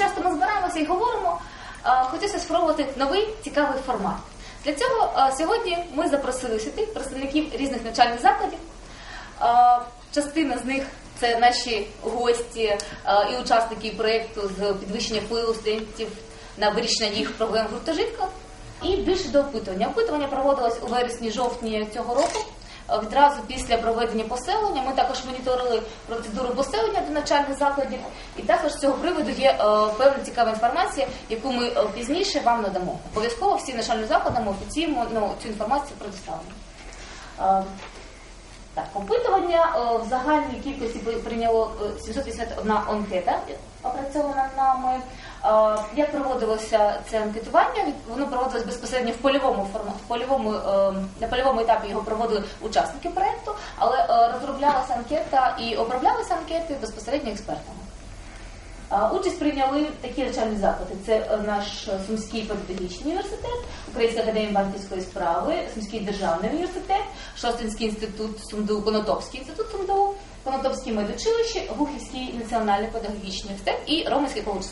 часто ми збираємося і говоримо, е, хотілося спробувати новий цікавий формат. Для цього е, сьогодні ми запросили сюди представників різних навчальних закладів. Е, Частина з них це наші гості і учасники проєкту з підвищення впливу студентів на вирішення їх проблем в гуртожитках. І більше до опитування. Опитування проводилось у вересні-жовтні цього року. Відразу після проведення поселення ми також моніторили процедуру поселення до навчальних закладів, і також з цього приводу є е, певна цікава інформація, яку ми е, пізніше вам надамо. Обов'язково всім навчальним закладам офіційно ну, цю інформацію предоставимо. Е, так, опитування в загальній кількості прийняло е, 781 анкета, опрацьована нами. Е, Як проводилося це анкетування? Воно проводилось безпосередньо в польовому форматі, в польовому, е, на польовому етапі його проводили учасники проєкту, але е, розроблялася анкета і оброблялися анкети безпосередньо експертами. Участь прийняли такі навчальні заклади. Це наш Сумський педагогічний університет, Українська академія банківської справи, Сумський державний університет, Шостинський інститут СумДУ, Конотопський інститут СумДУ, Конотопське медучилище, Гухівський національний педагогічний університет і Романський коледж.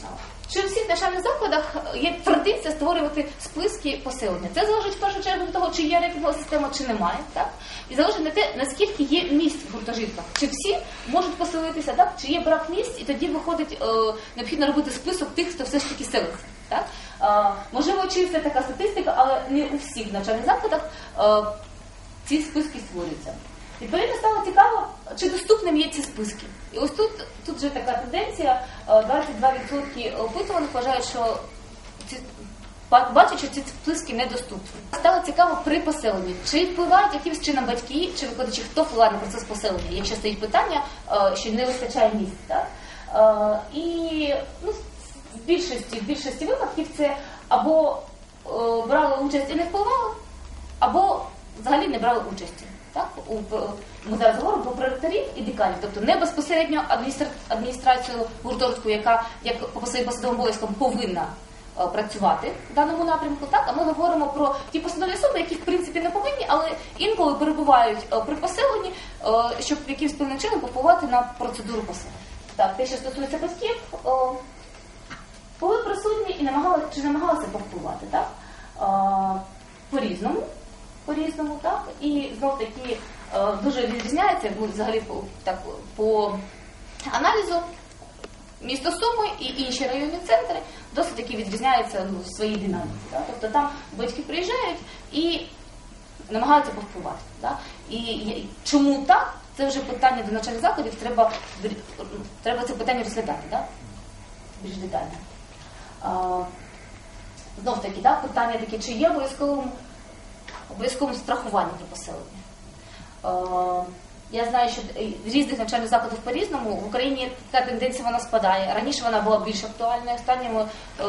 Чи у всіх навчальних закладах е, є традиція створювати списки поселення? Це залежить в першу чергу від того, чи є рейтингова система, чи немає, так? І залежить на те, наскільки є місць в гуртожитках. Чи всі можуть поселитися, так? Чи є брак місць, і тоді виходить, е, необхідно робити список тих, хто все ж таки селиться. Так? Е, можливо, чи це така статистика, але не у всіх навчальних закладах е, ці списки створюються. Відповідно, стало цікаво, чи доступним є ці списки. І ось тут, тут вже така тенденція, е, 22% опитуваних вважають, що ці ба- бачать, що ці списки недоступні. Стало цікаво при поселенні, чи впливають якимось чином батьки чи викладачі, хто впливає на процес поселення, якщо стоїть питання, е, що не вистачає місць. Так? Е, І ну, в більшості, в більшості випадків це або е, брали участь і не впливали, або взагалі не брали участі. Так? У, ми зараз говоримо про проректорів і деканів, тобто не безпосередньо адміністрацію гуртожитку, яка як по своїм посадовим обов'язкам повинна е, працювати в даному напрямку. Так, а ми говоримо про ті посадові особи, які в принципі не повинні, але інколи перебувають е, при поселенні, е, щоб якимось певним чином попливати на процедуру поселення. Так, те, що стосується батьків, були присутні і намагалися чи намагалися повпливати, так? Е, по-різному, по-різному, так? І знов таки е, дуже відрізняється, ну, взагалі по, так, по аналізу місто Суми і інші районні центри досить таки відрізняються ну, в своїй динаміці. Так? Тобто там батьки приїжджають і намагаються повпливати. Так? І, і чому так? Це вже питання до навчальних закладів, треба, треба це питання розглядати, так? більш детально. Знов таки, да, питання таке, чи є обов'язковим обов'язковим страхування для поселення. Е, я знаю, що в різних навчальних закладах по-різному в Україні така тенденція вона спадає. Раніше вона була більш актуальною. Останніми е,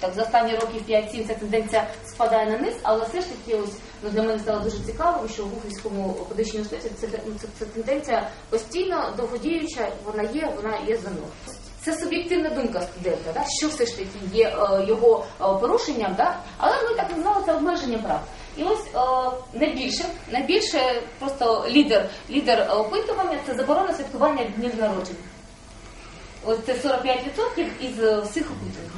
так за останні років 5-7 ця тенденція спадає на низ, але все ж таки, ось ну для мене стало дуже цікаво, що в Гухівському педагогічному університеті це, це, це тенденція постійно довгодіюча, вона є, вона є за мною. Це суб'єктивна думка студента, да? що все ж таки є е, його порушенням, да? але ми так назвали це обмеження прав. І ось е, найбільше, найбільше просто лідер, лідер опитування це заборона святкування днів народження. Ось це 45% із е, всіх опитувань.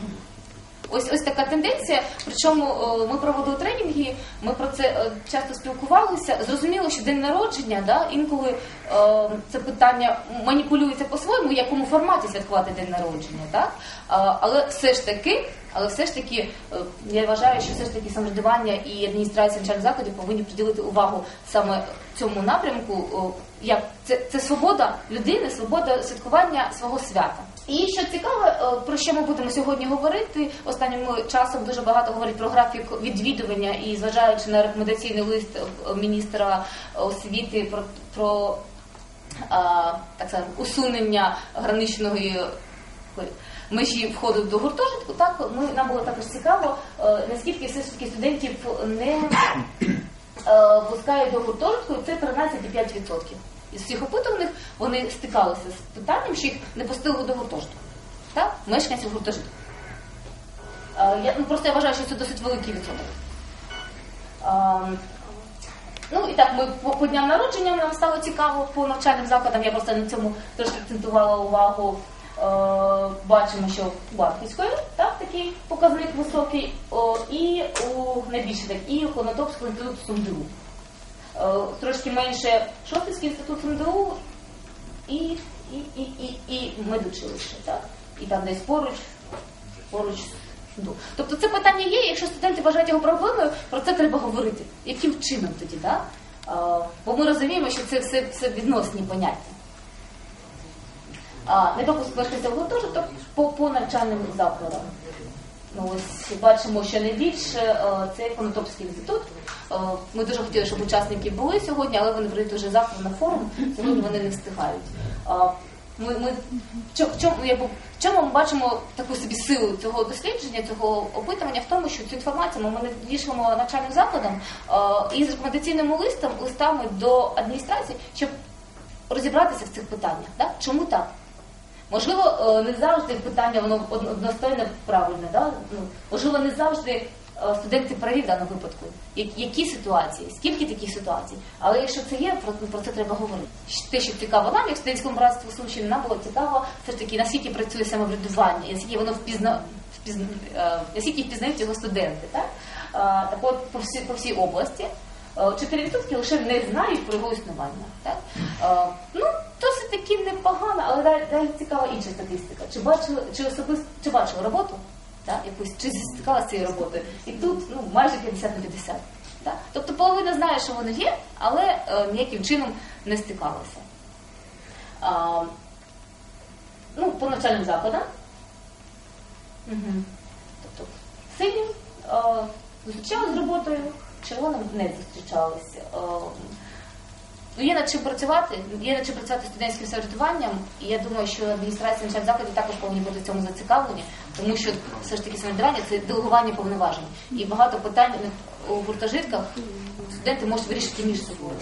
Ось ось така тенденція. Причому е, ми проводили тренінги, ми про це часто спілкувалися. Зрозуміло, що день народження, да, інколи це питання маніпулюється по-своєму, в якому форматі святкувати день народження, так? Але все ж таки, але все ж таки, е, я вважаю, що все ж таки самоврядування і адміністрація навчальних закладів повинні приділити увагу саме цьому напрямку. Як це, це свобода людини, свобода святкування свого свята. І що цікаве, е, про що ми будемо сьогодні говорити, останнім часом дуже багато говорять про графік відвідування і зважаючи на рекомендаційний лист е, міністра освіти про, про так сказати, усунення граничної межі входу до гуртожитку, так ми нам було також цікаво, е, наскільки все ж таки студентів не е, пускають до гуртожитку, це 13,5%. Із всіх опитуваних вони стикалися з питанням, що їх не пустили до гуртожитку. Так? Мешканців гуртожитку. Е, Я, ну, просто я вважаю, що це досить великий відсоток. Е, Ну і так, ми по, по дням народження нам стало цікаво по навчальним закладам. Я просто на цьому трошки акцентувала увагу. бачимо, що у Батьківської так, такий показник високий, о, і у найбільше так, і у Конотопського інституту СумДРУ. Е, Трошки менше Шостинський інститут СумДРУ і, і, і, і, і медучилище, так? І там десь поруч, поруч. Тобто це питання є, якщо студенти вважають його проблемою, про це треба говорити. Яким чином тоді? Е, Бо ми розуміємо, що це все, все відносні поняття. А, не допуск мешканців гуртожиток по, по навчальним закладам. Ну, ось бачимо, що найбільше це Конотопський інститут. Ми дуже хотіли, щоб учасники були сьогодні, але вони прийдуть вже завтра на форум. Сьогодні вони не встигають. Ми, ми, в чому, якби, чому ми бачимо таку собі силу цього дослідження, цього опитування в тому, що цю інформацію ми надішлемо навчальним закладам е, і з рекомендаційними листом, листами до адміністрації, щоб розібратися в цих питаннях. Да? Чому так? Можливо, е, не завжди питання воно од- одностойно правильне, да? ну, можливо, не завжди студенти праві в даному випадку. Які ситуації, скільки таких ситуацій? Але якщо це є, про, це треба говорити. Те, що цікаво нам, як студентському братству Сумщини, нам було цікаво все ж таки, наскільки працює самоврядування, наскільки воно впізна, впізна, е, наскільки впізнають його студенти. Так, Е, так от по всій, по всій області. Е, 4% лише не знають про його існування. Так? Е, Ну, досить таки непогано, але далі цікава інша статистика. Чи бачили, чи особисто чи бачили роботу? Так? Якусь, чи стикалася цією роботою? І тут ну, майже 50 на 50. Так? Тобто половина знає, що воно є, але е, ніяким чином не стикалася. А, ну, по навчальним закладам. Угу. Тобто синім е, зустрічалися з роботою, червоним не зустрічалися. Е, ну, є над чим працювати, є над чим працювати студентським самоврядуванням, і я думаю, що адміністрація навчальних закладів також повинні бути в цьому зацікавлені, тому що все ж таки самоврядування це делегування повноважень. І багато питань у гуртожитках студенти можуть вирішити між собою.